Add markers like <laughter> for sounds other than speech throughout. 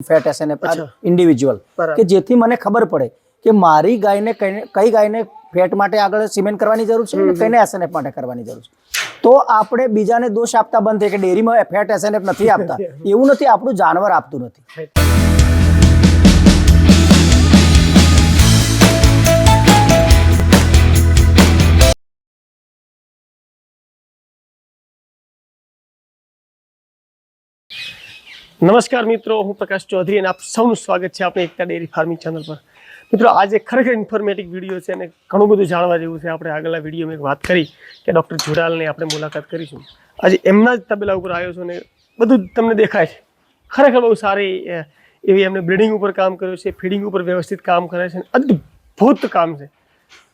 Fat SNF અચ્છા. Individual કે જેથી મને ખબર પડે કે મારી ગાયને કઈ ગાયને ફેટ માટે આગળ સિમેન્ટ કરવાની જરૂર છે કઈને એસએનએફ માટે કરવાની જરૂર છે. તો આપણે બીજાને દોષ આપતા બંધ થઈ કે ડેરીમાં ફેટ એસએનએફ નથી આપતા. <laughs> એવું નથી આપણું જાનવર આપતું નથી. નમસ્કાર મિત્રો, હું પ્રકાશ ચૌધરી અને આપ સૌનું સ્વાગત છે આપણે એકતા ડેરી ફાર્મિંગ ચેનલ પર. મિત્રો, આજે ખરેખર ઇન્ફોર્મેટિવ વીડિયો છે અને ઘણું બધું જાણવા જેવું છે. આપણે આગળના વિડીયોમાં એક વાત કરી કે ડૉક્ટર જોડાલની આપણે મુલાકાત કરીશું. આજે એમના જ તબેલા ઉપર આવ્યો છું અને બધું તમને દેખાય છે. ખરેખર બહુ સારી એવી એમને બ્રિડિંગ ઉપર કામ કર્યું છે ફીડિંગ ઉપર વ્યવસ્થિત કામ કરે છે અને અદ્ભુત કામ છે.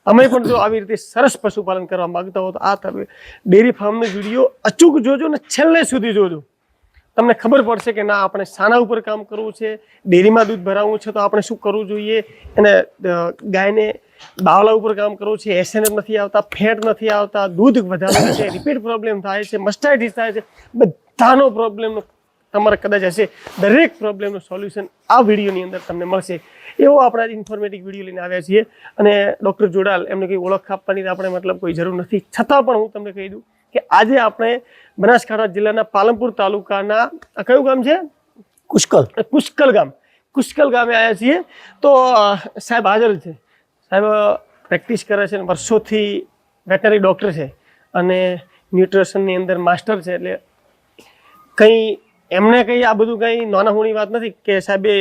અમે પણ જો આવી રીતે સરસ પશુપાલન કરવા માગતા હો તો આ તમે ડેરી ફાર્મનો વીડિયો અચૂક જોજો ને છેલ્લે સુધી જોજો. તમને ખબર પડશે કે ના, આપણે શાના ઉપર કામ કરવું છે, ડેરીમાં દૂધ ભરાવવું છે, તો આપણે શું કરવું જોઈએ? અને ગાયને બાવલા ઉપર કામ કરવું છે એસએનએફ નથી આવતા, ફેટ નથી આવતા, દૂધ વધારે છે, રિપીટ પ્રોબ્લેમ થાય છે, મસ્ટાઇટિસ થાય છે, બધાનો પ્રોબ્લેમ તમારે કદાચ હશે. દરેક પ્રોબ્લેમનું સોલ્યુશન આ વિડીયોની અંદર તમને મળશે. એવો આપણા ઇન્ફોર્મેટિવ વીડિયો લઈને આવ્યા છીએ. અને ડૉક્ટર જોડાલ એમને કોઈ ઓળખ આપવાની આપણે મતલબ કોઈ જરૂર નથી. છતાં પણ હું તમને કહી દઉં કે આજે આપણે બનાસકાંઠા જિલ્લાના પાલનપુર તાલુકાના આ કયું ગામ છે? પુષ્કળ. પુષ્કલ ગામ. પુષ્કલ ગામે આવ્યા છીએ. તો સાહેબ હાજર છે. સાહેબ પ્રેક્ટિસ કરે છે ને વર્ષોથી વેટનરી ડૉક્ટર છે અને ન્યુટ્રિશનની અંદર માસ્ટર છે એટલે કંઈ એમને કંઈ આ બધું કંઈ નાના હોની વાત નથી કે સાહેબે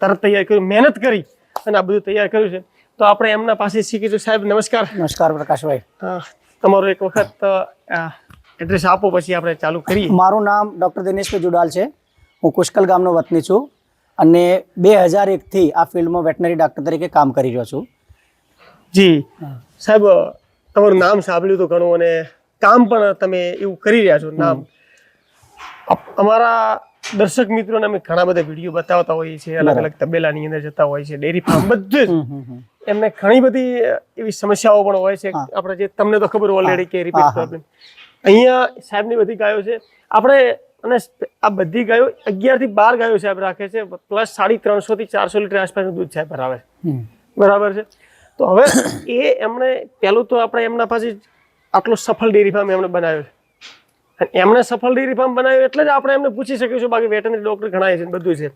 તરત તૈયાર કર્યું મહેનત કરી અને આ બધું તૈયાર કર્યું છે. તો આપણે એમના પાસે શીખીશું સાહેબ નમસ્કાર. નમસ્કાર પ્રકાશભાઈ. તમારો એક વખત એડ્રેસ આપો પછી આપણે ચાલુ કરીએ. મારું નામ ડૉક્ટર દિનેશભાઈ જુડાલ છે. હું કુશ્કલ ગામનો વતની છું અને બે હજાર એકથી આ ફિલ્ડમાં વેટનરી ડૉક્ટર તરીકે કામ કરી રહ્યો છું. જી. સાહેબ તમારું નામ સાંભળ્યું તો ઘણું અને કામ પણ તમે એવું કરી રહ્યા છો નામ. અમારા દર્શક મિત્રોને અમે ઘણા બધા વીડિયો બતાવતા હોઈએ છીએ અલગ અલગ તબેલાની અંદર જતા હોય છે ડેરી ફાર્મ બધું જ. એમને ઘણી બધી એવી સમસ્યાઓ પણ હોય છે. આપણે જે તમને તો ખબર ઓલરેડી કે રિપીટ પ્રોબ્લેમ અહીંયા સાહેબની બધી ગાયો છે. આપણે અને આ બધી ગાયો અગિયારથી બાર ગાયો સાહેબ રાખે છે. પ્લસ સાડી ત્રણસો થી ચારસો લીટર આસપાસનું દૂધ સાહેબ ભરાવે છે. બરાબર છે? તો હવે એ એમણે પહેલું તો આપણે એમના પાસે આટલો સફળ ડેરી ફાર્મ એમણે બનાવ્યો છે. અને એમણે સફળ ડેરી ફાર્મ બનાવ્યું એટલે જ આપણે એમને પૂછી શકીશું બાકી વેટનરી ડોક્ટર ઘણા છે બધું છે.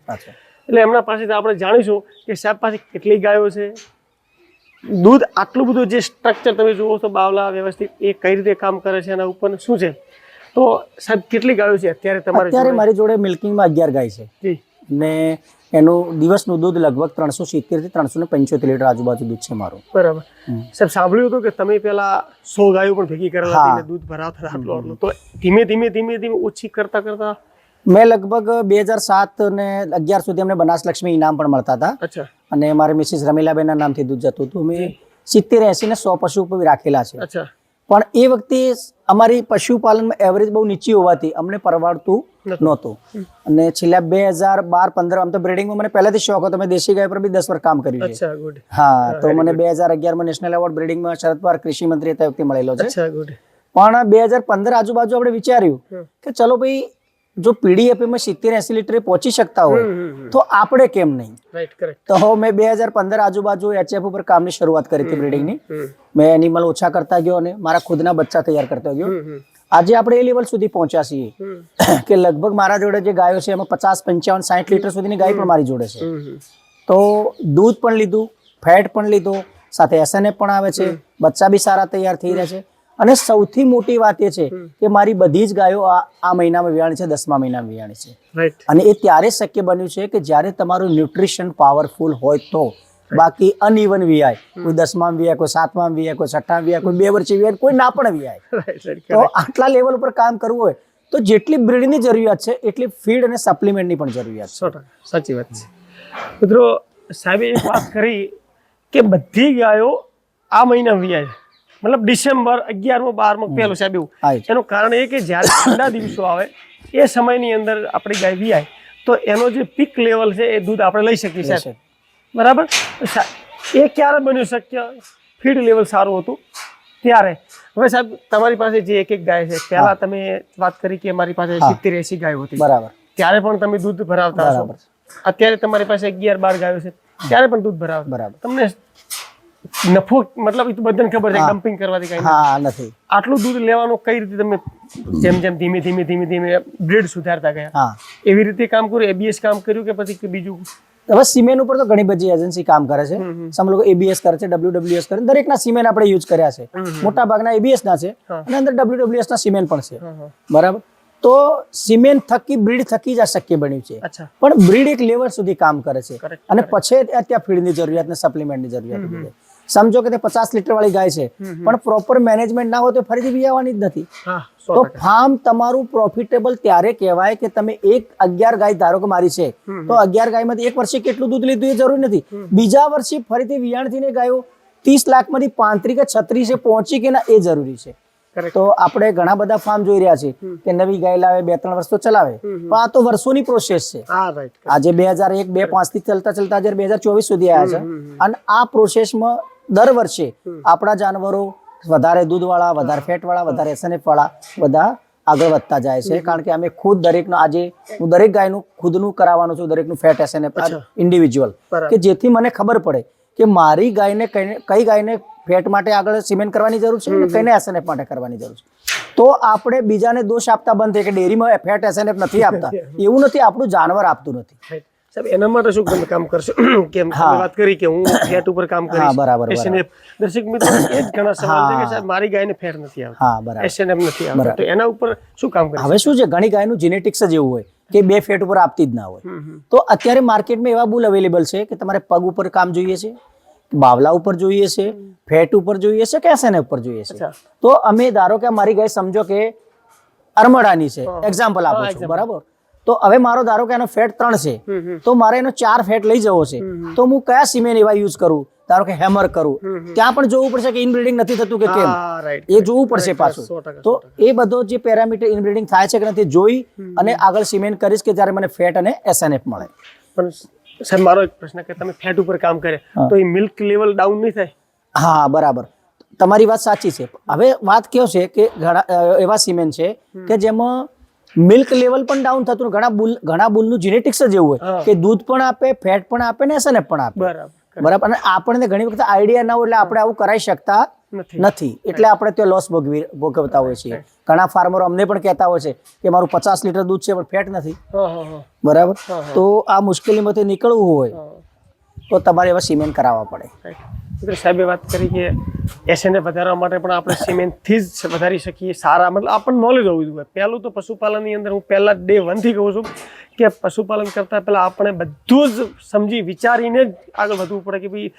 એટલે એમના પાસેથી આપણે જાણીશું કે સાહેબ પાસે કેટલી ગાયો છે. દૂધ આટલું બધું જે સ્ટ્રક્ચર તમે જુઓ છો બાવલા વ્યવસ્થિત એ કઈ રીતે કામ કરે છે એના ઉપર શું છે? તો સાહેબ કેટલી ગાયો છે અત્યારે તમારે અત્યારે મારી જોડે મિલ્કિંગમાં અગિયાર ગાય છે. જી. ને એનું દિવસનું દૂધ લગભગ ત્રણસો સિત્તેરથી ત્રણસો ને પંચોતેર લીટર આજુબાજુ દૂધ છે મારું. બરાબર. સાહેબ સાંભળ્યું હતું કે તમે પેલા સો ગાયો પણ ભેગી કરેલા દૂધ ભરાવતા આટલું તો ધીમે ધીમે ધીમે ધીમે ઓછી કરતા કરતા મેં લગભગ બે હજાર સાત ને અગિયાર સુધી અમને બનાસ લક્ષ્મી ઇનામ પણ મળતા હતા. અચ્છા. અને મારે મિસિસ રમીલાબેનના નામથી દૂધ જતું હતું. મેં સિત્તેર એસી ને સો પશુ ઉપર રાખેલા છે. અચ્છા. પણ એ વખતે અમારી પશુપાલનમાં એવરેજ બહુ નીચી હોવાથી અમને પરવાડતું નહોતું. અને છેલ્લા બે હજાર બાર પંદર આમ તો બ્રિડિંગમાં મને પહેલાથી શોખ હતો. મેં દેશી ગાય પર બી દસ વર્ષ કામ કર્યું છે. હા તો મને બે હજાર અગિયારમાં નેશનલ એવોર્ડ બ્રિડિંગમાં શરદ પવાર કૃષિ મંત્રી હતા વખતે મળેલો છે. પણ બે હજાર પંદર આજુબાજુ આપણે વિચાર્યું કે ચલો ભાઈ જો પીડીએફમાં સિત્તેર એસી લીટર પહોંચી શકતા હોય તો આપણે કેમ નહીં? તો મેં બે હજાર પંદર આજુબાજુ એચએફ ઉપર કામની શરૂઆત કરી હતી બ્રિડિંગની મેં એનિમલ ઓછા કરતા ગયો અને મારા ખુદના બચ્ચા તૈયાર કરતા ગયો. આજે આપણે એ લેવલ સુધી પહોંચ્યા છીએ. કે લગભગ મારા જોડે જે ગાયો છે એમાં પચાસ પંચાવન સાઠ લીટર સુધીની ગાય પણ મારી જોડે છે. તો દૂધ પણ લીધું ફેટ પણ લીધું સાથે એસએનએફ પણ આવે છે બચ્ચા બી સારા તૈયાર થઈ રહ્યા છે. અને સૌથી મોટી વાત એ છે કે મારી બધી જ ગાયો આ આ મહિનામાં વિયાણી છે દસમા મહિનામાં વિયાણી છે. અને એ ત્યારે શક્ય બન્યું છે કે જ્યારે તમારું ન્યુટ્રિશન પાવરફુલ હોય તો. બાકી અનઇવન વિયાય કોઈ દસમાં વિયાય કોઈ સાતમાં વિયાય કોઈ છઠ્ઠા વિયાય કોઈ બે વર્ષે વિયાય કોઈ ના પણ રાઈટ તો આટલા લેવલ ઉપર કામ કરવું હોય તો જેટલી બ્રીડની જરૂરિયાત છે એટલી ફીડ અને સપ્લિમેન્ટની પણ જરૂરિયાત છે. સાચી વાત છે. મિત્રો સાહેબે એક વાત કરી કે બધી ગાયો આ મહિના વિયાય મતલબ ડિસેમ્બર અગિયારમો બારમો પહેલો સાહેબ એવું. એનું કારણ એ કે જ્યારે ઠંડા દિવસો આવે એ સમયની અંદર આપણી ગાય વીઆઈ. તો એનો જે પીક લેવલ છે એ દૂધ આપણે લઈ શકીએ લેશે. બરાબર? એ ક્યારે બન્યું શક્ય? ફીડ લેવલ સારું હતું. ત્યારે. હવે સાહેબ તમારી પાસે જે એક એક ગાય છે પહેલા તમે વાત કરી કે મારી પાસે સિત્તેર એસી ગાયો હતી. બરાબર. ત્યારે પણ તમે દૂધ ભરાવતા બરાબર. અત્યારે તમારી પાસે અગિયાર બાર ગાયો છે. ત્યારે પણ દૂધ ભરાવે. બરાબર. તમને નફો મતલબ એ તો બધાને ખબર છે ડમ્પિંગ કરવાથી કઈ હા નથી. આટલું દૂધ લેવાનું કઈ રીતે તમે જેમ જેમ ધીમે ધીમે ધીમે ધીમે બ્રેડ સુધારતા ગયા? એવી રીતે કામ કર્યું? એબીએસ કામ કર્યું કે પછી બીજું? હવે સિમેન્ટ ઉપર તો ઘણી બધી એજન્સી કામ કરે છે. સમ લોકો એબીએસ કરે છે ડબ્લ્યુડબ્લ્યુએસ કરે દરેકના સિમેન્ટ આપણે યુઝ કર્યા છે. મોટા ભાગના એબીએસ ના છે. અને અંદર ડબ્લ્યુડબ્લ્યુએસ ના સિમેન્ટ પણ છે. બરાબર? તો સિમેન્ટ થકી બ્રીડ થકી જ આ શક્ય બન્યું છે. પણ બ્રીડ એક લેવલ સુધી કામ કરે છે. અને પછી ત્યાં ફીડની જરૂરિયાત ને સપ્લિમેન્ટની જરૂરિયાત. સમજો કે તે પચાસ લીટર વાળી ગાય છે. પણ પ્રોપર મેનેજમેન્ટ ના હોય તો ફરીથી વિયાવાની જ નથી. તો ફાર્મ તમારું પ્રોફિટેબલ ત્યારે કહેવાય કે તમે એક અગિયાર ગાય ધારો કે મારી છે. તો અગિયાર ગાયમાંથી એક વર્ષે કેટલું દૂધ લીધું એ જરૂરી નથી. બીજા વર્ષે ફરીથી વિયાણથી ને ગાયો ત્રીસ લાખમાંથી પાંત્રીસ કે છત્રીસે પહોંચી કે ના એ જરૂરી છે. તો આપણે ઘણા બધા ફાર્મ જોઈ રહ્યા છે કે નવી ગાય લાવે બે ત્રણ વર્ષ તો ચલાવે. પણ આ તો વર્ષોની પ્રોસેસ છે. આજે બે હજાર એક બે પાંચથી ચલતા ચલતા બે હજાર ચોવીસ સુધી આવ્યા છે. અને આ પ્રોસેસમાં દર વર્ષે આપણા જાનવરો વધારે દૂધવાળા વધારે ફેટવાળા વધારે એસએનએફ વાળા બધા આગળ વધતા જાય છે. કારણ કે અમે ખુદ દરેકનો આજે હું દરેક ગાયનું ખુદનું કરાવવાનું છું દરેકનું ફેટ એસએનએફ ઇન્ડિવિજ્યુઅલ કે જેથી મને ખબર પડે કે મારી ગાયને કઈ ગાયને ફેટ માટે આગળ સિમેન્ટ કરવાની જરૂર છે અને કઈને એસએનએફ માટે કરવાની જરૂર છે. તો આપણે બીજાને દોષ આપતા બંધ થઈ કે ડેરીમાં ફેટ એસએનએફ નથી આપતા. <laughs> એવું નથી આપણું જાનવર આપતું નથી. સાહેબ એના માટે શું તમે કામ કરશો? <clears throat> કેમ તમે વાત કરી કે હું ફેટ ઉપર કામ કરીશ? બરાબર એસએનએફ દર્શક મિત્રો એ જ ઘણા સવાલ છે કે સાહેબ મારી ગાયને ફેટ નથી આવતી. હા બરાબર. એસએનએફ નથી આવતો. તો એના ઉપર શું કામ કરીશ? હવે શું છે ઘણી ગાયનું જેનેટિક્સ જ એવું હોય કે બે ફેટ ઉપર આપતી જ ના હોય. તો અત્યારે માર્કેટમાં એવા બુલ અવેલેબલ છે કે તમારે પગ ઉપર કામ જોઈએ છે બાવલા ઉપર જોઈએ છે ફેટ ઉપર જોઈએ છે કે એસએનએફ ઉપર જોઈએ છે? તો અમે ધારો કે મારી ગાય સમજો કે અરમડાની છે. એક્ઝામ્પલ આપો છો બરાબર? તો હવે મારો ધારો કે એનો ફેટ ત્રણ છે. તો મારે એનો ચાર ફેટ લઈ જવો છે. તો હું કયા સિમેન્ટ એવા યુઝ કરું? ધારો કે હેમર કરું. ત્યાં પણ જોવું પડશે કે ઇનબ્રીડિંગ નથી થતું કે કેમ. એ જોવું પડશે પાછું. તો એ બધો જે પેરામીટર ઇનબ્રીડિંગ થાય છે કે નથી જોઈ અને આગળ સિમેન્ટ કરીશ કે જ્યારે મને ફેટ અને એસએનએફ મળે. પણ સાહેબ મારો એક પ્રશ્ન કે તમે ફેટ ઉપર કામ કરે તો એ મિલ્ક લેવલ ડાઉન નહીં થાય? હા બરાબર. તમારી વાત સાચી છે. હવે વાત કેવો છે કે ઘણા એવા સિમેન્ટ છે કે જેમાં મિલ્ક લેવલ પણ ડાઉન થતું ઘણા બુલ ઘણા બુલનું જેનેટિક્સ જ એવું હોય કે દૂધ પણ આપે ફેટ પણ આપે ને એસએનએફ પણ આપે. બરાબર બરાબર? અને આપણને ઘણી વખત આઈડિયા ના હોય એટલે આપણે આવું કરાવી શકતા નથી. એટલે આપણે ત્યાં લોસ ભોગવી ભોગવતા હોઈએ છીએ. ઘણા ફાર્મરો અમને પણ કહેતા હોય છે કે મારું પચાસ લીટર દૂધ છે પણ ફેટ નથી. બરાબર. તો આ મુશ્કેલીમાંથી નીકળવું હોય તો તમારે એવા સિમેન્ટ કરાવવા પડે. મિત્રો સાહેબે વાત કરી કે એસએનએ વધારવા માટે પણ આપણે સિમેન્ટથી જ વધારી શકીએ સારા મતલબ આપણને નોલેજ હોવું જોઈએ. પહેલું તો પશુપાલનની અંદર હું પહેલાં ડે વનથી કહું છું કે પશુપાલન કરતાં પહેલાં આપણે બધું જ સમજી વિચારીને જ આગળ વધવું પડે કે ભાઈ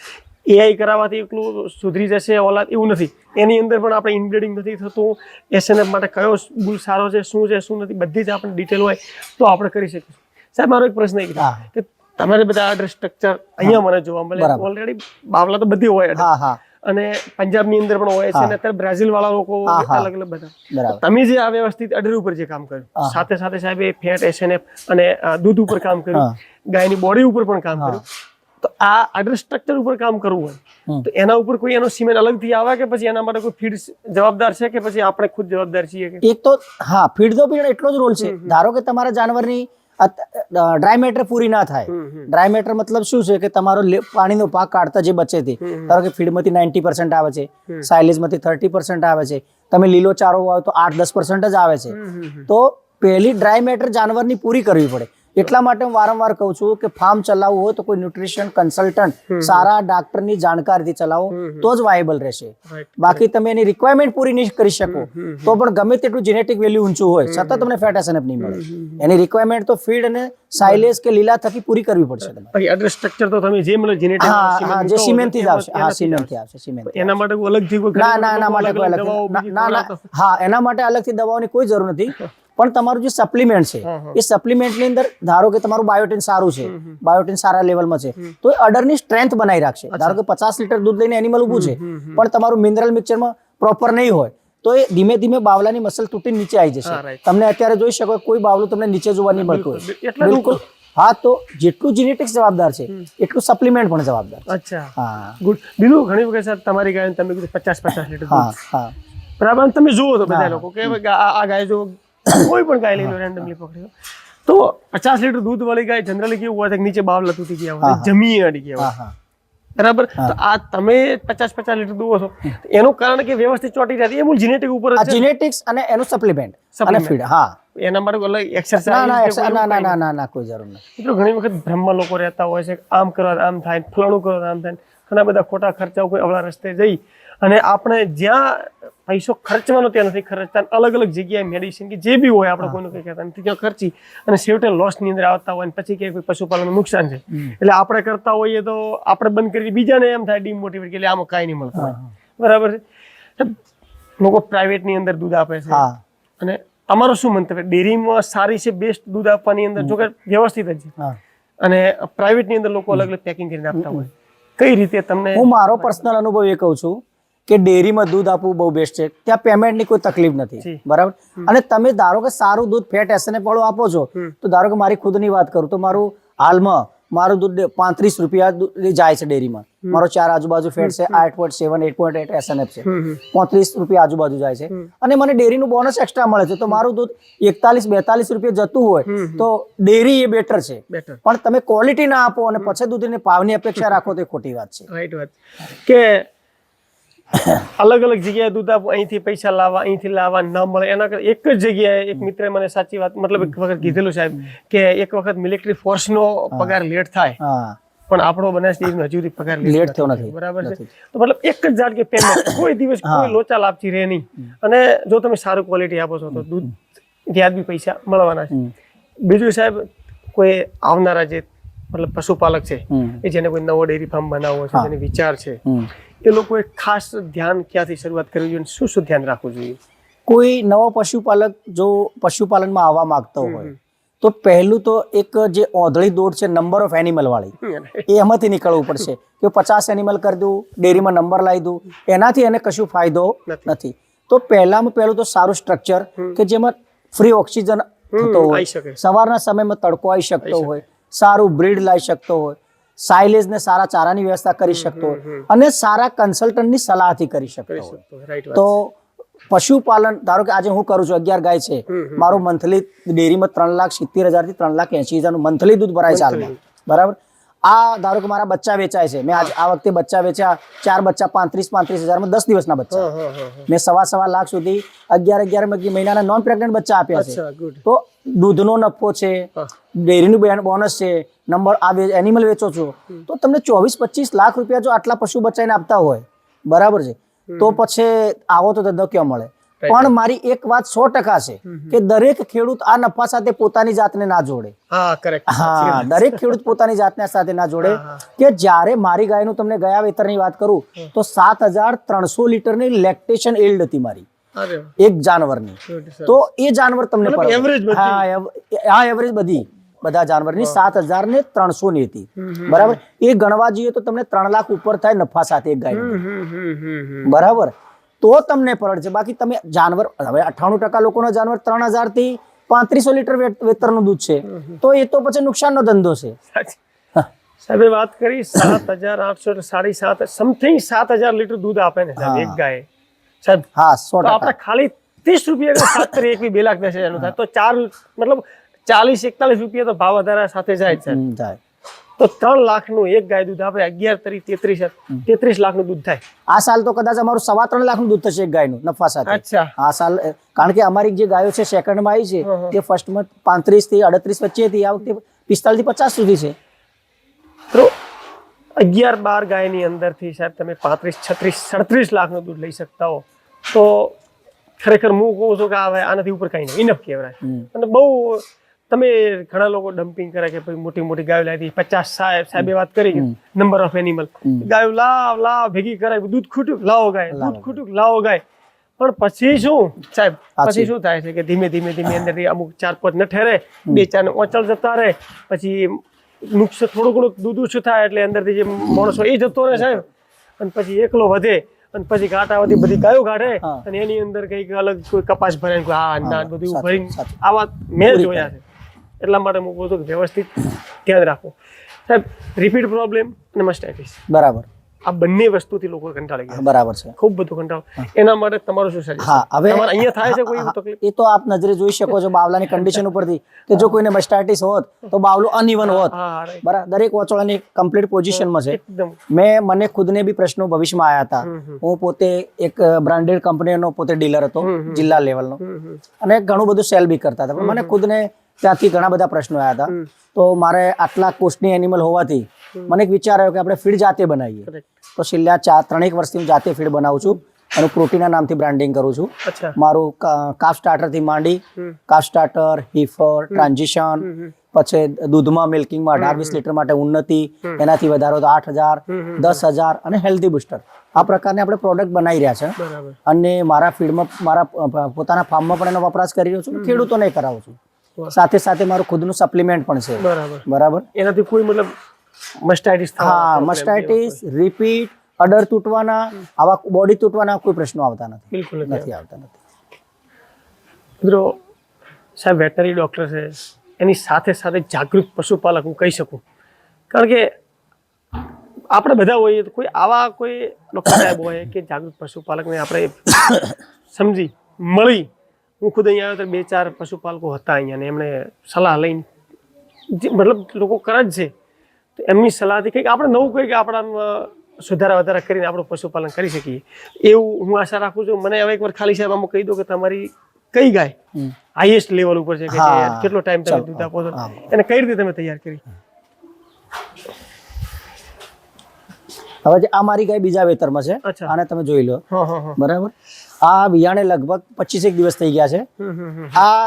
એઆઈ કરાવવાથી એટલું સુધરી જશે ઓલાદ એવું નથી. એની અંદર પણ આપણે ઇનબ્રિડિંગ નથી થતું. એસએનએફ માટે કયો બુલ સારો છે શું છે શું નથી બધી જ આપણે ડિટેલ હોય તો આપણે કરી શકીશું સાહેબ મારો એક પ્રશ્ન એ. કે તમારે બધા આડર સ્ટ્રક્ચર અહીંયા મને જોવા મળે. ઓલરેડી બાવલા તો બધી હોય. હા હા. અને પંજાબની અંદર પણ હોય છે અને અત્યારે બ્રાઝિલ વાળા લોકો. અલગ અલગ બધા. તમે જે આ વ્યવસ્થિત અડર ઉપર જે કામ કર્યું સાથે સાથે સાહેબ એ ફેટ એસએનએફ અને દૂધ ઉપર કામ કર્યું ગાયની બોડી ઉપર પણ કામ કર્યું. તો આ અડર સ્ટ્રક્ચર ઉપર કામ કરવું હોય તો એના ઉપર કોઈ એનો સિમેન્ટ અલગથી આવે કે પછી એના માટે કોઈ ફીડ જવાબદાર છે કે પછી આપણે ખુદ જવાબદાર છીએ એક તો હા ફીડ તો પીણ એટલો જ રોલ છે. ધારો કે તમારા જાનવરની ડ્રાય મેટર પૂરી ના થાય. ડ્રાય મેટર મતલબ શું છે કે તમારો પાણીનો પાક કાઢતા જે બચે તે. ધારો કે ફીડમાંથી નાઇન્ટી પર્સન્ટ આવે છે સાયલેજમાંથી થર્ટી પર્સન્ટ આવે છે તમે લીલો ચારો વાવો તો આઠ દસ પર્સન્ટ જ આવે છે. તો પહેલી ડ્રાય મેટર જાનવરની પૂરી કરવી પડે. એટલા માટે હું વારંવાર કહું છું કે ફાર્મ ચલાવવું હોય તો કોઈ ન્યુટ્રિશન કન્સલ્ટન્ટ સારા ડાક્ટરની જાણકારીથી ચલાવો તો જ વાયેબલ રહેશે. બાકી તમે એની રિક્વાયરમેન્ટ પૂરી નહીં કરી શકો. તો પણ ગમે તેટલું જેનેટિક વેલ્યુ ઊંચું હોય છતાં તમને ફેટ એસએનએફ નહીં મળે. એની રિક્વાયરમેન્ટ તો ફીડ અને સાયલેજ કે લીલા થકી પૂરી કરવી પડશે તમારે. અડર સ્ટ્રક્ચર તો તમે જે મળે જેનેટિક હા જે સિમેન્ટથી જ આવશે. હા સિમેન્ટથી આવશે. સિમેન્ટ એના માટે કોઈ અલગથી કોઈ ના ના એના માટે કોઈ અલગ ના ના હા એના માટે અલગથી દવાઓની કોઈ જરૂર નથી. <laughs> પણ તમારું જે સપ્લિમેન્ટ છે. એ સપ્લિમેન્ટની અંદર ધારો કે તમારું બાયોટિન સારું છે બાયોટીન સારા લેવલમાં છે તો એ અડરની સ્ટ્રેન્થ બનાવી રાખશે. ધારો કે પચાસ લીટર દૂધ લઈને એનિમલ ઊભું છે પણ તમારું મિનરલ મિક્સરમાં પ્રોપર નહીં હોય તો એ ધીમે ધીમે બાવલાની મસલ તૂટી નીચે આવી જશે. તમને અત્યારે જોઈ શકો કોઈ બાવલું તમને નીચે જોવા નહીં મળતું હોય. બિલકુલ. હું તો જેટલું જેનેટિક્સ જવાબદાર છે એટલું સપ્લિમેન્ટ પણ જવાબદાર અચ્છા. હા. ગુડ. બીજું ઘણી વખત સર તમારી ગાય તમે કીધું પચાસ પચાસ લીટર હા હા. બરાબર તમે જુઓ તો બધા લોકો કે આ ગાય જો કોઈ પણ ગાય લઈ લો રેન્ડમલી પકડી તો પચાસ લીટર દૂધ વાળી ગાય જનરલી કેવું હોય નીચે બાવલા તૂટી ગયા હોય. જમીન અડી ગયા હોય. બરાબર? તો આ તમે પચાસ પચાસ લીટર દૂધ છો. એનું કારણ કે વ્યવસ્થિત ચોટી જતી એ મૂળ જીનેટિક ઉપર જીનેટિક્સ અને એનું સપ્લિમેન્ટ અને ફીડ હા. એના માટે અલગ એક્સરસાઇઝ ના ના ના ના ના કોઈ જરૂર નથી. મિત્રો ઘણી વખત બ્રહ્મ લોકો રહેતા હોય છે આમ કરવા આમ થાય ફલાણું કરો આમ થાય. ઘણા બધા ખોટા ખર્ચાઓ કોઈ અવળા રસ્તે જઈ અને આપણે જ્યાં પૈસો ખર્ચવાનો ત્યાં નથી ખર્ચતા અલગ અલગ જગ્યાએ મેડિસિન કે જે બી હોય આપણે કોઈનું કંઈ કહેતા નથી. ત્યાં ખર્ચી અને છેવટે લોસની અંદર આવતા હોય અને પછી ક્યાંય કોઈ પશુપાલનનું નુકસાન છે. એટલે આપણે કરતા હોઈએ તો આપણે બંધ કરી બીજાને એમ થાય ડિમોટિવેટ કે આમાં કાંઈ નહીં મળતું. બરાબર છે? લોકો પ્રાઇવેટની અંદર દૂધ આપે છે. અને અમારો શું મંતવ્ય? ડેરીમાં સારી છે બેસ્ટ દૂધ આપવાની અંદર? જો કે વ્યવસ્થિત જ છે. અને પ્રાઇવેટની અંદર લોકો અલગ અલગ પેકિંગ કરીને આપતા હોય. કઈ રીતે તમને હું મારો પર્સનલ અનુભવ એ કહું છું. કે ડેરીમાં દૂધ આપવું બહુ બેસ્ટ છે. ત્યાં પેમેન્ટની કોઈ તકલીફ નથી. બરાબર? અને તમે ધારો કે સારું દૂધ ફેટ એસને વાળું આપો છો તો ધારો કે મારી ખુદની વાત કરું તો મારું હાલમાં મારું દૂધ પાંત્રીસ રૂપિયા જાય છે ડેરીમાં. મારો ચાર આજુબાજુ ફેટ છે આઠ point seven eight point eight SNF છે. પોત્રીસ રૂપિયા આજુબાજુ જાય છે. અને મને ડેરીનું બોનસ એક્સ્ટ્રા મળે છે તો મારું દૂધ એકતાલીસ બેતાલીસ રૂપિયા જતું હોય તો ડેરી એ બેટર છે. પણ તમે ક્વોલિટી ના આપો અને પછી દૂધની ભાવની અપેક્ષા રાખો તો એ ખોટી વાત છે. રાઈટ વાત. કે <coughs> અલગ અલગ જગ્યાએ દૂધ આપવું અહીંથી પૈસા લાવવા અહીંથી લાવવા ન મળે. એના કરતા એક જ જગ્યાએ એક મિત્રે મને સાચી વાત મતલબ એક વખત કીધેલું સાહેબ કે એક વખત મિલિટરી ફોર્સનો પગાર લેટ થાય. પણ આપણો બનાસ હજુ સુધી પગાર લેટ થયો નથી. બરાબર છે? તો મતલબ એક જ જાત કે પેમેન્ટ <coughs> કોઈ દિવસ કોઈ લોચા લાભથી રહે નહીં. અને જો તમે સારું ક્વોલિટી આપો છો તો દૂધ વ્યાજબી પૈસા મળવાના છે. બીજું સાહેબ કોઈ આવનારા જે મતલબ પશુપાલક છે એ જેને કોઈ નવો ડેરી ફાર્મ બનાવવો છે જેને વિચાર છે. એ લોકોએ ખાસ ધ્યાન ક્યાંથી શરૂઆત કરવી જોઈએ અને શું શું ધ્યાન રાખવું જોઈએ? કોઈ નવો પશુપાલક જો પશુપાલનમાં આવવા માંગતો હોય તો પહેલું તો એક જે ઓંધળી દોડ છે નંબર ઓફ એનિમલ વાળી એ એમાંથી નીકળવું પડશે. કે પચાસ એનિમલ કરી દઉં ડેરીમાં નંબર લાવી દઉં એનાથી એને કશું ફાયદો નથી. નથી. તો પહેલામાં પહેલું તો સારું સ્ટ્રક્ચર કે જેમાં ફ્રી ઓક્સિજન થતો હોય. સવારના સમયમાં તડકો આવી શકતો હોય. સારું બ્રીડ લાવી શકતો હોય. સાયલેજ ને સારા ચારાની વ્યવસ્થા કરી શકતો અને સારા કન્સલ્ટન્ટની સલાહથી કરી શકતો તો પશુપાલન ધારો કે આજે હું કરું છું અગિયાર ગાય છે મારું મંથલી ડેરીમાં ત્રણ લાખ સિત્તેર હજારથી ત્રણ લાખ એસી હજારનું મંથલી દૂધ ભરાય ચાલે બરાબર? આ ધારો કે મારા બચ્ચા વેચાય છે. મેં આજ આ વખતે બચ્ચા વેચ્યા ચાર બચ્ચા પાંત્રીસ પાંત્રીસ હજારમાં દસ દિવસના બચ્ચા. મેં સવા સવા લાખ સુધી અગિયાર અગિયાર મહિનાના નોન પ્રેગ્નન્ટ બચ્ચા આપ્યા છે. તો દૂધનો નફો છે. ડેરીનું બેન બોનસ છે નંબર આ એનિમલ વેચો છો. તો તમને ચોવીસ પચીસ લાખ રૂપિયા જો આટલા પશુ બચાવીને આપતા હોય બરાબર છે. તો પછી આવો તો ધંધો ક્યાં મળે? પણ મારી એક વાત સો ટકા છે કે દરેક ખેડૂત આ નફા સાથે પોતાની જાતને ના જોડે. હા દરેક ખેડૂત પોતાની જાતને સાથે ના જોડે. કે જ્યારે મારી ગાયનું તમને ગયા વેતરની વાત કરું તો સાત હજાર ત્રણસો લીટરની લેક્ટેશન એલ્ડ હતી મારી. એક જાનવરની. તો એ જાનવર તમને બધી? હા એવરેજ બધી. બધા જાનવરની સાત હજાર ને ત્રણસો ની હતી. બરાબર? એ ગણવા જઈએ તો તમને ત્રણ લાખ ઉપર થાય નફા સાથે એક ગાય બરાબર? તો તમને પડશે બાકી તમે જાનવર હવે અઠ્ઠાણું ટકા લોકોનો જાનવર ત્રણ હજારથી પાંત્રીસો લીટર વેતરનું દૂધ છે. તો એ તો પછી નુકસાનનો ધંધો છે. સાહેબે વાત કરી સાત હજાર આઠસો સાડી સાત સમથિંગ સાત હજાર લીટર દૂધ આપે ને સાહેબ એક ગાય. સાહેબ હા સો આપણે ખાલી ત્રીસ રૂપિયા સાત કરી એકવી બે લાખ દસ હજારનું થાય. તો ચાર મતલબ ચાલીસ એકતાલીસ રૂપિયા તો ભાવ વધારા સાથે જાય છે જાય. તો ત્રણ લાખનું એક ગાય દૂધ આપણે અગિયાર તરી તેત્રીસ તેત્રીસ લાખનું દૂધ થાય. આ સાલ તો કદાચ અમારું સવા ત્રણ લાખનું દૂધ થશે એક ગાયનું નફા સાથે. અચ્છા. આ સાલ કારણ કે અમારી જે ગાયો છે સેકન્ડમાં આવી છે તે ફર્સ્ટમાં પાંત્રીસથી અડત્રીસ વચ્ચે હતી આ વખતે પિસ્તાલીસથી પચાસ સુધી છે. તો અગિયાર બાર ગાયની અંદરથી સાહેબ તમે પાંત્રીસ છત્રીસ સડત્રીસ લાખનું દૂધ લઈ શકતા હો. તો ખરેખર હું કહું છું કે આ આનાથી ઉપર કઈ નહીં ઇનફ કહેવાય. અને બહુ તમે ઘણા લોકો ડમ્પિંગ કરે કે ભાઈ મોટી મોટી ગાયો લાવી પચાસ સાહેબ સાહેબે વાત કરી નંબર ઓફ એનિમલ ગાયો લાવ લાવ ભેગી કરાય દૂધ ખૂટ્યું. લાવો ગાય દૂધ ખૂટ્યું લાવો ગાય. પણ પછી શું? સાહેબ પછી શું થાય છે કે ધીમે ધીમે ધીમે અંદરથી અમુક ચાર પાંચ ન ઠેરે બે ચાર ઓચળ જતા રહે. પછી નુકસાન થોડું ઘણું દૂધ ઓછું થાય એટલે અંદરથી જે માણસો એ જતો રહે સાહેબ. અને પછી એકલો વધે અને પછી ઘાટાવાથી બધી ગાયો કાઢે અને એની અંદર કંઈક અલગ કોઈ કપાસ ભરે હા ના બધું ભરી ભરીને વાત આવા મેં જોયા છે. એટલા માટે હું કહું છું કે વ્યવસ્થિત ધ્યાન રાખો. સાહેબ રિપીટ પ્રોબ્લેમ અને મસ્ટાઇટિસ બરાબર. આ બંને વસ્તુથી લોકો કંટાળી ગયા. બરાબર છે. ખૂબ બધું કંટાળો. એના માટે તમારું શું સજેશન હા હવે તમારે અહીંયા થાય છે કોઈ તકલીફ? એ તો આપ નજરે જોઈ શકો છો બાવલાની કન્ડિશન ઉપરથી કે જો કોઈને મસ્ટાઇટિસ હોત તો બાવલો અનઇવન હોત. બરાબર દરેક વચોળાની કમ્પ્લીટ પોઝિશનમાં છે. મેં મને ખુદને બી પ્રશ્નો ભવિષ્યમાં આવ્યા હતા. હું પોતે એક બ્રાન્ડેડ કંપનીનો પોતે ડીલર હતો જિલ્લા લેવલનો. અને ઘણું બધું સેલ બી કરતા હતા. પણ મને ખુદને ત્યાંથી ઘણા બધા પ્રશ્નો આવ્યા હતા. તો મારે આટલા કોસ્ટની એનિમલ હોવાથી મને એક વિચાર આવ્યો કે આપણે ફીડ જાતે બનાવીએ. તો છેલ્લા ચાર ત્રણેક વર્ષથી હું જાતે ફીડ બનાવું છું અને પ્રોટીનના નામથી બ્રાન્ડિંગ કરું છું. મારું કાફ સ્ટાર્ટરથી માંડી. કાફ સ્ટાર્ટર હીફર ટ્રાન્ઝિશન પછી દૂધમાં મિલ્કિંગમાં અઢાર વીસ લીટર માટે ઉન્નતિ એનાથી વધારો તો આઠ હજાર દસ હજાર અને હેલ્ધી બુસ્ટર આ પ્રકારની આપણે પ્રોડક્ટ બનાવી રહ્યા છે. અને મારા ફીડમાં મારા પોતાના ફાર્મમાં પણ એનો વપરાશ કરી રહ્યો છું ખેડૂતોને કરાવું છું. સાથે સાથે મારું ખુદનું સપ્લિમેન્ટ પણ છે. બરાબર. બરાબર? એનાથી કોઈ મતલબ મસ્ટાઇટિસ હા મસ્ટાઇટિસ રિપીટ અડર તૂટવાના આવા બોડી તૂટવાના કોઈ પ્રશ્નો આવતા નથી. બિલકુલ નથી આવતા. નથી. મિત્રો સાહેબ વેટનરી ડૉક્ટર છે. એની સાથે સાથે જાગૃત પશુપાલક હું કહી શકું. કારણ કે આપણે બધા હોઈએ તો કોઈ આવા કોઈ ડૉક્ટર સાહેબ હોય કે જાગૃત પશુપાલકને આપણે <coughs> સમજી મળી હું ખુદ અહીંયા આવ્યો તો બે ચાર પશુપાલકો હતા અહીંયા ને એમણે સલાહ લઈને મતલબ લોકો કરે જ છે. તો એમની સલાહથી કંઈક આપણે નવું કંઈક આપણા સુધારા વધારા કરીને આપણું પશુપાલન કરી શકીએ. એવું હું આશા રાખું છું. મને હવે એકવાર ખાલી સાહેબ આમાં કહી દો કે તમારી કઈ ગાય. હાઈએસ્ટ લેવલ ઉપર છે કે કેટલો ટાઈમ તમે દૂધ આપો છો? એને કઈ રીતે તમે તૈયાર કરી? હવે જે આ મારી ગાય બીજા વેતરમાં છે. આને તમે જોઈ લો. બરાબર? આ બિયાણે લગભગ પચીસેક દિવસ થઈ ગયા છે. આ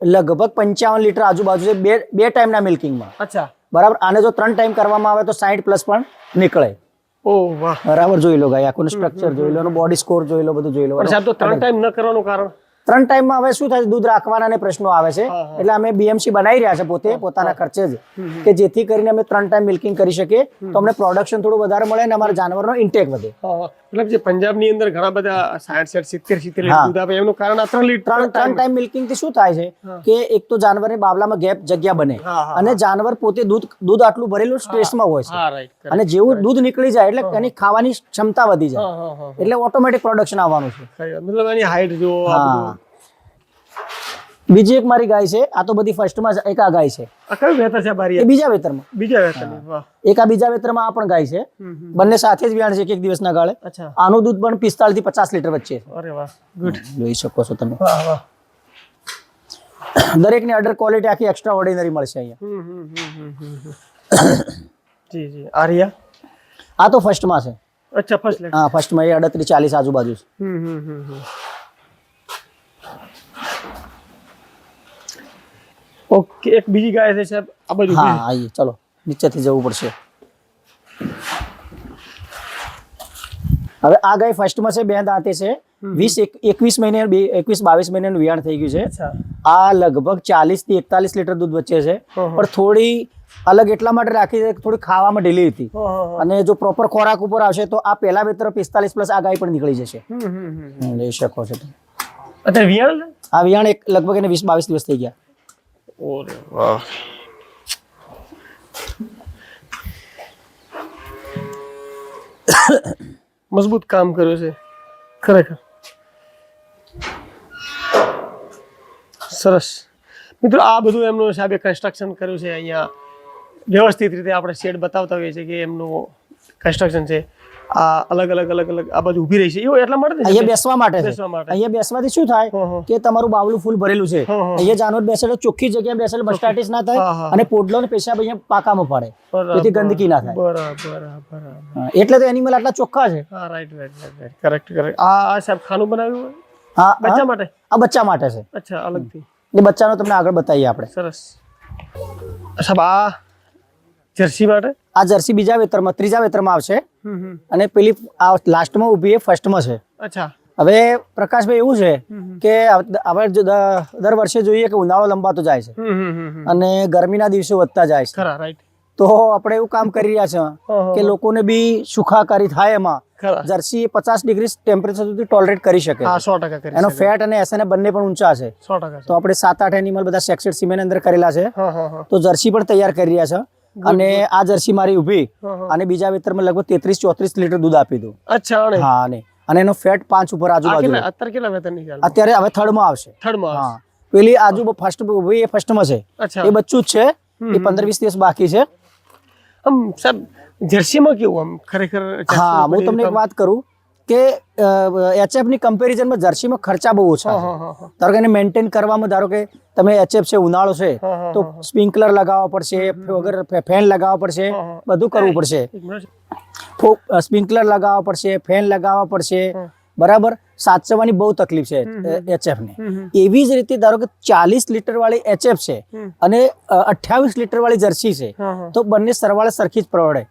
લગભગ પંચાવન લીટર આજુબાજુ છે બે બે ટાઈમના મિલ્કિંગમાં. અચ્છા. બરાબર? આને જો ત્રણ ટાઈમ કરવામાં આવે તો સાઈઠ પ્લસ પણ નીકળે. બરાબર? જોઈ લો ગાય આખું સ્ટ્રક્ચર જોઈ લો બોડી સ્કોર જોઈ લો બધું જોઈ લો. ત્રણ ટાઈમ ન કરવાનું કારણ? ત્રણ ટાઈમમાં હવે શું થાય દૂધ રાખવાના પ્રશ્નો આવે છે. એટલે અમે બીએમસી બનાવી રહ્યા છે પોતે પોતાના ખર્ચે જ. કે જેથી કરીને અમે ત્રણ ટાઈમ મિલ્કિંગ કરી શકીએ. તો અમને પ્રોડક્શન થોડું વધારે મળે અને અમારા જાનવરનો ઇન્ટેક વધે. મતલબ જે પંજાબની અંદર ઘણા બધા સાઠ સાઠ સિત્તેર સિત્તેર દૂધ આપે એમનું કારણ આ ત્રણ લીટર ત્રણ ત્રણ ટાઈમ મિલ્કિંગથી શું થાય છે? કે એક તો જાનવરની બાબલામાં ગેપ જગ્યા બને. અને જાનવર પોતે દૂધ દૂધ આટલું ભરેલું સ્ટ્રેસમાં હોય છે. અને જેવું દૂધ નીકળી જાય એટલે એની ખાવાની ક્ષમતા વધી જાય. એટલે ઓટોમેટિક પ્રોડક્શન આવવાનું છે. મતલબ એની હાઈટ જો બીજી એક મારી ગાય છે. આ તો બધી ફર્સ્ટમાં એક આ ગાય છે. આ કયું વેતર છે બારી? બીજા વેતરમાં. બીજા વેતરમાં વાહ. એક આ બીજા વેતરમાં આ પણ ગાય છે. બંને સાથે જ વ્યાણ છે એક એક દિવસના ગાળે. અચ્છા. આનું દૂધ પણ પિસ્તાળીસથી પચાસ લીટર વચ્ચે અરે વાહ ગુડ. જોઈ શકો છો તમે. વાહ વાહ. દરેકની અડર ક્વોલિટી આખી એક્સ્ટ્રા ઓર્ડિનરી મળશે અહીંયા. જી જી. આર્યા? આ તો ફર્સ્ટમાં છે. અચ્છા ફર્સ્ટ હા ફર્સ્ટમાં એ અડત્રીસ ચાલીસ આજુબાજુ છે. હમ હમ હમ. ઓકે એક બીજી ગાય છે સાહેબ. આ બાજુ હા આઈએ ચલો. નીચેથી જવું પડશે. હવે આ ગાય ફર્સ્ટમાં છે બે દાંતે છે. વીસ એક એકવીસ મહિને બે એકવીસ બાવીસ મહિને વિયાણ થઈ ગયું છે. આ લગભગ ચાલીસથી એકતાલીસ લીટર દૂધ વચ્ચે છે. પણ થોડી અલગ એટલા માટે રાખી છે થોડી ખાવામાં ઢીલી હતી. અને જો પ્રોપર ખોરાક ઉપર આવશે તો આ પહેલા વેતર પિસ્તાલીસ પ્લસ આ ગાય પણ નીકળી જશે. લઈ શકો છો અત્યારે વિયાણ આ વિયાણ એક લગભગ એને વીસ બાવીસ દિવસ થઈ ગયા. ઓરે વાહ મજબૂત કામ કર્યું છે ખરેખર સરસ મિત્રો આ બધું એમનું સાહેબે કન્સ્ટ્રક્શન કર્યું છે અહીંયા. વ્યવસ્થિત રીતે આપણે શેડ બતાવતા હોઈએ છીએ કે એમનું કન્સ્ટ્રક્શન છે. આ અલગ અલગ અલગ અલગ આ બાજુ ઊભી રહી છે. એવું એટલા માટે અહીંયા બેસવા માટે બેસવા માટે. અહીંયા બેસવાથી શું થાય. કે તમારું બાવલું ફૂલ ભરેલું છે. અહીંયા જાનવર બેસે તો ચોખ્ખી જગ્યાએ બેસે એટલે મસ્ટાટીસ ના થાય અને પોડલો ને પેશાબ અહીંયા પાકામાં પડે. જેથી ગંદકી ના થાય. બરાબર બરાબર. એટલે તો એનિમલ આટલા ચોખ્ખા છે. હા રાઈટ રાઈટ કરેક્ટ કરેક્ટ આ આ સાહેબ ખાનું બનાવ્યું હા બચ્ચા માટે? આ બચ્ચા માટે છે. અચ્છા અલગથી. એ બચ્ચાનો તમને આગળ બતાવીએ આપણે. સરસ. સાહેબ આ જર્સી માટે? આ જર્સી બીજા વેતરમાં ત્રીજા વેતરમાં આવશે. અને પેલી આ લાસ્ટમાં ઊભી એ ફર્સ્ટમાં છે. અચ્છા. હવે પ્રકાશભાઈ એવું છે. કે હવે દર વર્ષે જોઈએ કે ઉનાળો લંબાતો જાય છે. અને ગરમીના દિવસો વધતા જાય છે. તો આપણે એવું કામ કરી રહ્યા છે કે લોકોને બી સુખાકારી થાય એમાં. જર્સી પચાસ ડિગ્રી ટેમ્પરેચર સુધી ટોલરેટ કરી શકે. સો ટકા એનો ફેટ અને એસએન બંને પણ ઊંચા છે. સો ટકા તો આપણે સાત આઠ એનિમલ બધા સેક્સેડ સિમેન્ટ અંદર કરેલા છે. તો જર્સી પણ તૈયાર કરી રહ્યા છે. અને આ જર્સી મારી ઊભી હા. અને બીજા વેતરમાં લગભગ તેત્રીસ ચોત્રીસ લીટર દૂધ આપી દઉં. અચ્છા હા અને અને એનો ફેટ પાંચ ઉપર આજુબાજુ અત્યારે કેટલા વેતન અત્યારે હવે થર્ડમાં આવશે. થર્ડમાં હા. પેલી આજુ ફર્સ્ટ ઊભી એ ફર્સ્ટમાં છે એ બચ્ચું જ છે. એ પંદર વીસ દિવસ બાકી છે. આમ સાહેબ જર્સીમાં કેવું આમ ખરેખર હા હું તમને એક વાત કરું. કે એચએફની કમ્પેરિઝનમાં જર્સીમાં ખર્ચા બહુ ઓછા ધારો કે એને મેન્ટેન કરવામાં ધારો કે તમે એચએફ છે ઉનાળો છે તો સ્પ્રિંકલર લગાવવા પડશે વગર ફેન લગાવવા પડશે. બધું કરવું પડશે. સ્પ્રિંકલર લગાવવા પડશે ફેન લગાવવા પડશે બરાબર? સાચવવાની બહુ તકલીફ છે એચએફ ને. એવી જ રીતે ધારો કે ચાલીસ લીટર વાળી એચએફ છે અને અઠ્યાવીસ લીટર વાળી જર્સી છે તો બંને સરવાળે સરખી જ પ્રવડે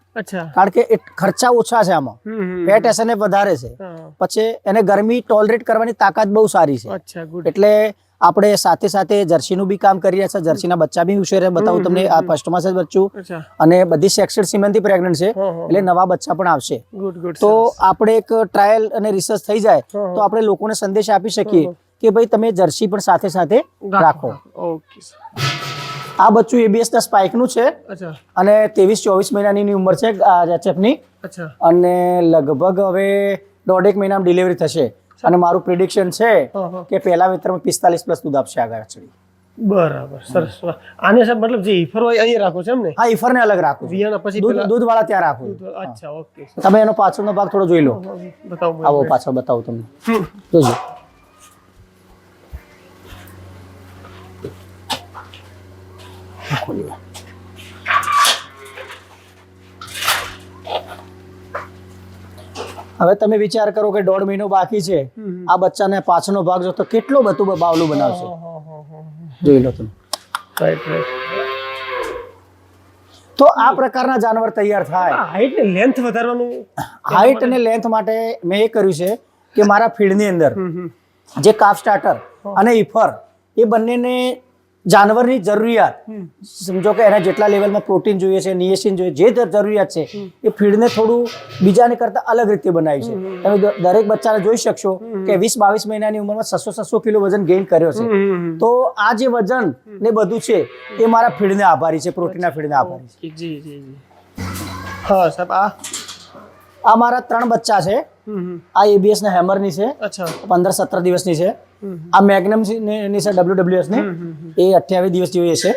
કારણ કે ખર્ચા ઓછા છે આમાં. ફેટ એસએનએ વધારે છે. પછી એને ગરમી ટોલરેટ કરવાની તાકાત બહુ સારી છે. એટલે આપણે સાથે સાથે જર્સીનું બી કામ કરી રહ્યા છે. જર્સીના બચ્ચા બી ઉછેર. બતાવું તમને આ ફર્સ્ટમાં છે બચ્ચું. અને બધી સેક્સેડ સિમેન્ટથી પ્રેગ્નન્ટ છે. એટલે નવા બચ્ચા પણ આવશે. તો આપણે એક ટ્રાયલ અને રિસર્ચ થઈ જાય. તો આપણે લોકોને સંદેશ આપી શકીએ કે ભાઈ તમે જર્સી પણ સાથે સાથે રાખો. ઓકે આ બચ્ચું એબીએસ ના સ્પાઇકનું છે. અને ત્રેવીસ ચોવીસ મહિનાની ઉંમર છે એચએફની અને લગભગ હવે દોઢેક મહિનામાં ડિલિવરી થશે. અને મારું પ્રિડિક્શન છે. કે પહેલા મિત્રમાં પિસ્તાલીસ પ્લસ દૂધ આપશે આગળ ચડી. બરાબર સરસ. આને સાહેબ મતલબ જે ઈફર હોય અહીંયા રાખો છો એમ ને? હા ઈફરને અલગ રાખો વિયાના પછી દૂધ વાળા ત્યાં રાખો અચ્છા ઓકે. તમે એનો પાછળનો ભાગ થોડો જોઈ લો. બતાવો આવો પાછળ બતાવું તમને. જોજો. ખોલી હવે તમે વિચાર કરો કે દોઢ મહિનો બાકી છે આ બચ્ચાને પાછળનો ભાગ જો તો કેટલો બધું બાવલું બનાવશે. જોઈ લો તમે. તો આ પ્રકારના જાનવર તૈયાર થાય. હાઈટ ને લેન્થ વધારવાનું હાઈટ અને લેન્થ માટે મેં એ કર્યું છે કે મારા ફીડની અંદર. જે કાફ સ્ટાર્ટર અને ઇફર એ બંનેને જાનવરની જરૂરિયાત. સમજો કે એના જેટલા લેવલમાં પ્રોટીન જોઈએ છે નિએસિન જોઈએ જે જરૂરિયાત છે એ ફીડને થોડું બીજાને કરતા અલગ રીતે બનાવી છે. તમે દરેક બચ્ચાને જોઈ શકશો કે વીસ બાવીસ મહિનાની ઉંમરમાં છસો છસો કિલો વજન ગેઇન કર્યો છે. તો આ જે વજન ને બધું છે એ મારા ફીડને આભારી છે પ્રોટીનના ફીડને આભારી છે. હા સાહેબ આ આ મારા ત્રણ બચ્ચા છે. આ એબીએસ ના હેમરની છે. પંદર સત્તર દિવસની છે. આ મેગ્નમની. છે ડબલ્યુ ની એ અઠ્યાવીસ દિવસ જેવી છે.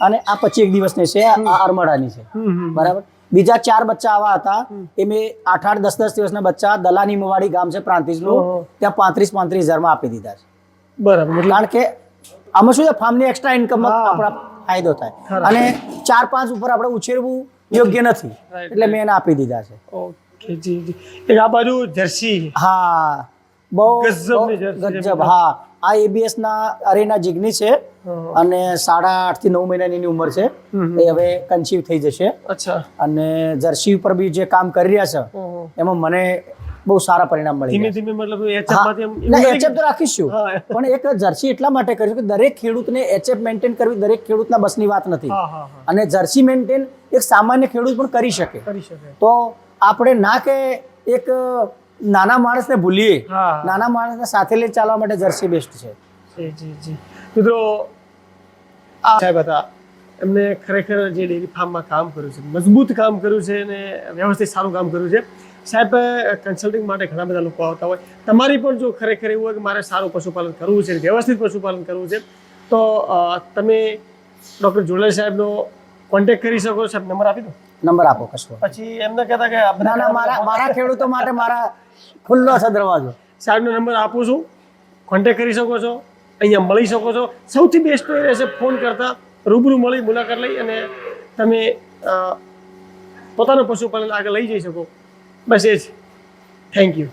અને આ પચીસ એક દિવસની છે આ અરમડાની છે. બરાબર? બીજા ચાર બચ્ચા આવા હતા. એ મેં આઠ આઠ દસ દસ દિવસના બચ્ચા દલાની મુવાડી ગામ છે પ્રાંતિજનું. ત્યાં પાંત્રીસ પાંત્રીસ હજારમાં આપી દીધા છે. બરાબર કારણ કે આમાં શું છે ફાર્મની એક્સ્ટ્રા ઇન્કમમાં આપણા ફાયદો થાય. અને ચાર પાંચ ઉપર આપણે ઉછેરવું યોગ્ય નથી. એટલે મેં એને આપી દીધા છે. ઓકે. જી જી એક આ બાજુ જર્સી. હા બહુ ગજબ હા આ એબીએસ ના અરેના જીગની છે અને સાડા આઠથી નવ મહિનાની એની ઉંમર છે. એ હવે કન્સીવ થઈ જશે. અચ્છા. અને જર્સી ઉપર બી જે કામ કરી રહ્યા છે એમાં મને બહુ સારા પરિણામ મળી ધીમે ધીમે મતલબ એચએફ તો રાખીશું. પણ એક જર્સી એટલા માટે કર્યું કે દરેક ખેડૂતને એચએફ મેન્ટેન કરવી દરેક ખેડૂતના બસની વાત નથી. અને જર્સી મેન્ટેન એક સામાન્ય ખેડૂત પણ કરી શકે. કરી શકે. તો આપણે ના કે એક નાના માણસને ભૂલીએ નાના માણસને સાથે લઈ ચાલવા માટે જર્સી બેસ્ટ છે. જી જી જી. મિત્રો આ સાહેબ હતા. એમને ખરેખર જે ડેરી ફાર્મમાં કામ કર્યું છે મજબૂત કામ કર્યું છે અને વ્યવસ્થિત સારું કામ કર્યું છે. સાહેબ કન્સલ્ટિંગ માટે ઘણા બધા લોકો આવતા હોય. તમારી પણ જો ખરેખર એવું હોય કે મારે સારું પશુપાલન કરવું છે વ્યવસ્થિત પશુપાલન કરવું છે તો તમે ડૉક્ટર જોડે સાહેબનો કોન્ટેક્ટ કરી શકો. છો સાહેબ નંબર આપી દો. નંબર આપો કશો. પછી એમને કહેતા કે ના ના મારા મારા ખેડૂતો માટે મારા ખુલ્લો છે દરવાજો. સાહેબનો નંબર આપું છું. કોન્ટેક કરી શકો છો. અહીંયા મળી શકો છો. સૌથી બેસ્ટ એ રહેશે ફોન કરતા રૂબરૂ મળી મુલાકાત લઈ અને તમે પોતાનું પશુપાલન આગળ લઈ જઈ શકો. બસ એ જ. Thank you